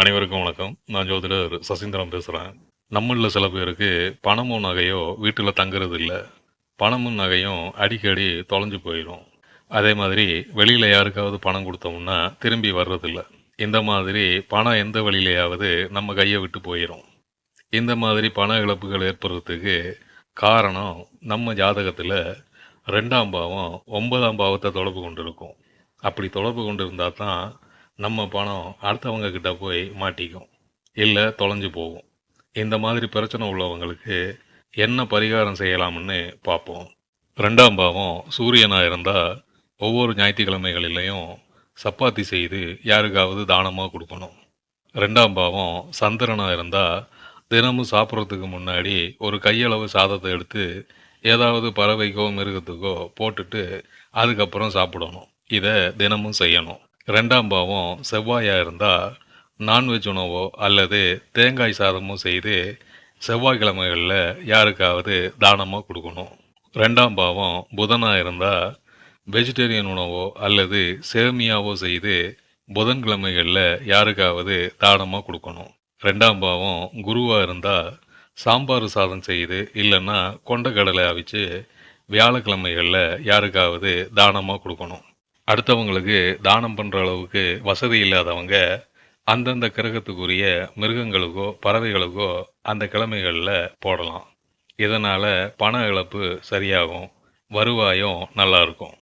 அனைவருக்கும் வணக்கம். நான் ஜோதிடர் சசீந்திரன் பேசுகிறேன் நம்மளில் சில பேருக்கு பணமும் நகையோ வீட்டில் தங்குறது இல்லை. பணமும் நகையும் அடிக்கடி தொலைஞ்சு போயிடும். அதே மாதிரி வெளியில் யாருக்காவது பணம் கொடுத்தோம்னா திரும்பி வர்றதில்ல இந்த மாதிரி பணம் எந்த வழியிலையாவது நம்ம கையை விட்டு போயிடும் இந்த மாதிரி பண இழப்புகள் ஏற்படுறதுக்கு காரணம் நம்ம ஜாதகத்தில் ரெண்டாம் பாவம் ஒன்பதாம் பாவத்தை தொடர்பு கொண்டிருக்கும். அப்படி தொடர்பு கொண்டு இருந்தால் தான் நம்ம பணம் அடுத்தவங்க கிட்ட போய் மாட்டிக்கும். இல்லை தொலைஞ்சு போகும். இந்த மாதிரி பிரச்சனை உள்ளவங்களுக்கு என்ன பரிகாரம் செய்யலாம்னு பார்ப்போம். ரெண்டாம் பாவம் சூரியனாக இருந்தால் ஒவ்வொரு ஞாயிற்றுக்கிழமைகளிலையும் சப்பாத்தி செய்து யாருக்காவது தானமாக கொடுக்கணும். ரெண்டாம் பாவம் சந்திரனாக இருந்தால் தினமும் சாப்பிட்றதுக்கு முன்னாடி ஒரு கையளவு சாதத்தை எடுத்து ஏதாவது பறவைக்கோ மிருகத்துக்கோ போட்டுட்டு அதுக்கப்புறம் சாப்பிடணும். இதை தினமும் செய்யணும். ரெண்டாம் பாவம் செவ்வாயாக இருந்தால் நான்வெஜ் உணவோ அல்லது தேங்காய் சாதமோ செய்து செவ்வாய்க்கிழமைகளில் யாருக்காவது தானமாக கொடுக்கணும். ரெண்டாம் பாவம் புதனாக இருந்தால் வெஜிடேரியன் உணவோ அல்லது சேமியாவோ செய்து புதன்கிழமைகளில் யாருக்காவது தானமாக கொடுக்கணும். ரெண்டாம் பாவம் குருவாக இருந்தால் சாம்பார் சாதம் செய்து இல்லைன்னா கொண்டக்கடலை அவிச்சு வியாழக்கிழமைகளில் யாருக்காவது தானமாக கொடுக்கணும். அடுத்தவங்களுக்கு தானம் பண்ணுற அளவுக்கு வசதி இல்லாதவங்க அந்தந்த கிரகத்துக்குரிய மிருகங்களுக்கோ பறவைகளுக்கோ அந்த கிழமைகளில் போடலாம். இதனால் பண இழப்பு சரியாகும் வருவாயும் நல்லாயிருக்கும்